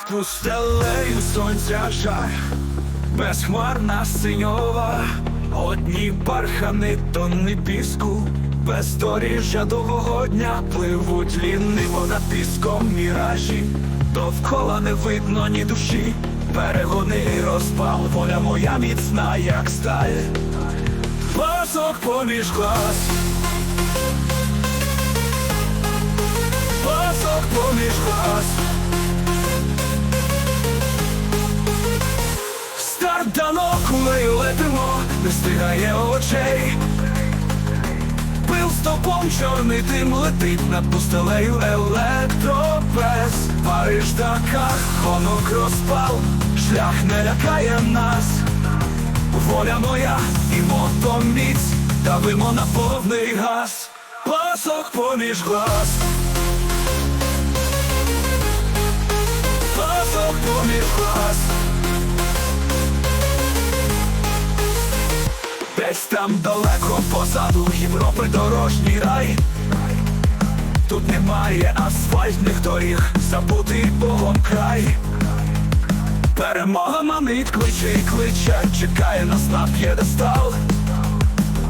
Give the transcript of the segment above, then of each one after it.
Над пустелею сонця жаль, безхмарна синьова, одні бархани, тонни піску, бездоріжжя довгого дня пливуть ліниво над піском міражі, довкола не видно ні душі, перегони розпал, воля моя міцна, як сталь, пасок поміж глаз. Кулею летимо, не стигає очей. Пил стопом чорний дим летить над пустелею електропес Париж Дакар, хонок розпал, шлях не лякає нас. Воля моя і мотоміць, давимо на повний газ. Пасок поміж глаз. Пасок поміж глаз там далеко позаду. Європи дорожній рай. Тут немає асфальтних доріг, забутий Богом край. Перемога манить, кличе і кличе, чекає нас на п'єдестал.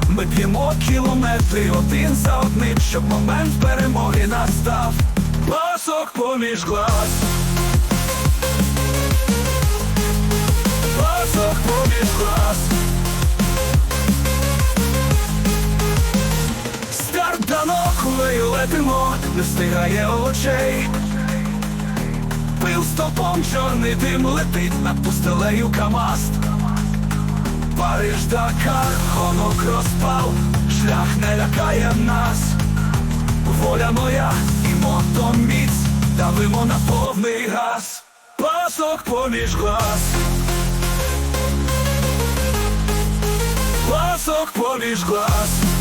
Ми б'ємо кілометри один за одним, щоб момент перемоги настав. Пасок поміж глаз кулею летимо, не стигає очей. Пил стопом чорний дим летить над пустелею Камаст Париж Дакар, хонок розпал, шлях не лякає нас. Воля моя і мотоміць, давимо на повний газ. Пасок поміж глаз. Пасок поміж глаз